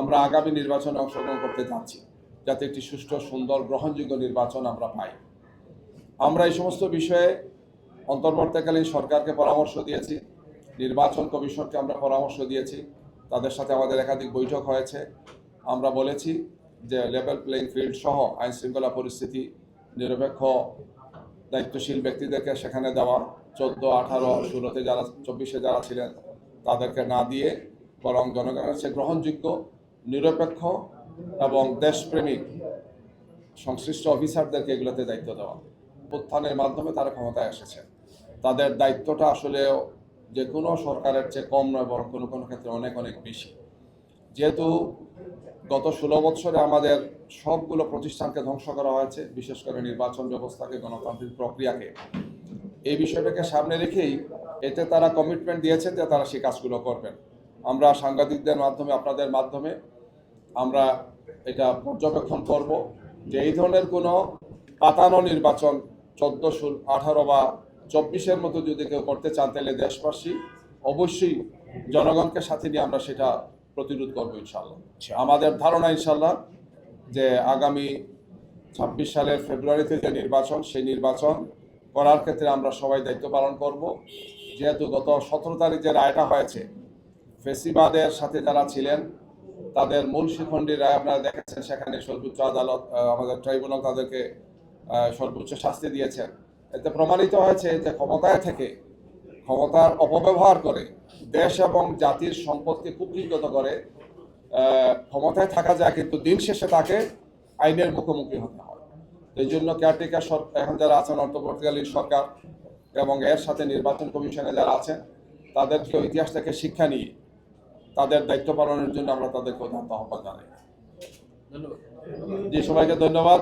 আমরা আগামী নির্বাচনে অংশগ্রহণ করতে যাচ্ছি, যাতে একটি সুষ্ঠু, সুন্দর, গ্রহণযোগ্য নির্বাচন আমরা পাই। আমরা এই সমস্ত বিষয়ে অন্তর্বর্তীকালীন সরকারকে পরামর্শ দিয়েছি, নির্বাচন কমিশনকে আমরা পরামর্শ দিয়েছি, তাদের সাথে আমাদের একাধিক বৈঠক হয়েছে। আমরা বলেছি যে লেভেল প্লেইং ফিল্ড সহ আইন শৃঙ্খলা পরিস্থিতি নিরপেক্ষ, দায়িত্বশীল ব্যক্তিদেরকে সেখানে দেওয়া, চোদ্দ, আঠারো, ষোলোতে যারা, চব্বিশে যারা ছিলেন, তাদেরকে না দিয়ে বরং জনগণের কাছে গ্রহণযোগ্য, নিরপেক্ষ এবং দেশপ্রেমিক সংশ্লিষ্ট অফিসারদেরকে এগুলোতে দায়িত্ব দেওয়া। উত্থানের মাধ্যমে তারা ক্ষমতায় এসেছে। তাদের দায়িত্বটা আসলে যে কোনো সরকারের চেয়ে কম নয়, বরং কোনো কোনো ক্ষেত্রে অনেক অনেক বেশি। যেহেতু গত ষোলো বছরে আমাদের সবগুলো প্রতিষ্ঠানকে ধ্বংস করা হয়েছে, বিশেষ করে নির্বাচন ব্যবস্থাকে, গণতান্ত্রিক প্রক্রিয়াকে। এই বিষয়টাকে সামনে রেখেই এতে তারা কমিটমেন্ট দিয়েছেন যে তারা সেই কাজগুলো করবেন। আমরা সাংবাদিকদের মাধ্যমে, আপনাদের মাধ্যমে আমরা এটা পর্যবেক্ষণ করব যে এই ধরনের কোনো পাতানো নির্বাচন চোদ্দ ষোল আঠারো বা চব্বিশের মতো যদি কেউ করতে চান, তাহলে দেশবাসী অবশ্যই জনগণকে সাথে নিয়ে আমরা সেটা প্রতিরোধ করব ইনশাল্লাহ আমাদের ধারণা ইনশাল্লাহ যে আগামী ছাব্বিশ সালের ফেব্রুয়ারিতে যে নির্বাচন, সেই নির্বাচন করার ক্ষেত্রে আমরা সবাই দায়িত্ব পালন করব। যেহেতু গত সতেরো তারিখ যে রায়টা হয়েছে ফেসিবাদের সাথে যারা ছিলেন, তাদের মূল শিখণ্ডীর রায় আপনারা দেখেছেন, সেখানে সর্বোচ্চ আদালত আমাদের ট্রাইব্যুনাল তাদেরকে সর্বোচ্চ শাস্তি দিয়েছেন। এতে প্রমাণিত হয়েছে যে ক্ষমতায় থেকে, ক্ষমতার অপব্যবহার করে, দেশ এবং জাতির সম্পদকে কুক্ষিগত করে ক্ষমতায় থাকা যায়, কিন্তু দিন শেষে তাকে আইনের মুখোমুখি হতে হয়। এই জন্য কেয়ারটেকার এখন যারা আছেন, অন্তর্বর্তীকালীন সরকার এবং এর সাথে নির্বাচন কমিশনে যারা আছেন, তাদেরকে ইতিহাস থেকে শিক্ষা নিয়ে তাদের দায়িত্ব পালনের জন্য আমরা তাদেরকে অত্যন্ত আহ্বান জানাই। ধন্যবাদ। জি সবাইকে ধন্যবাদ।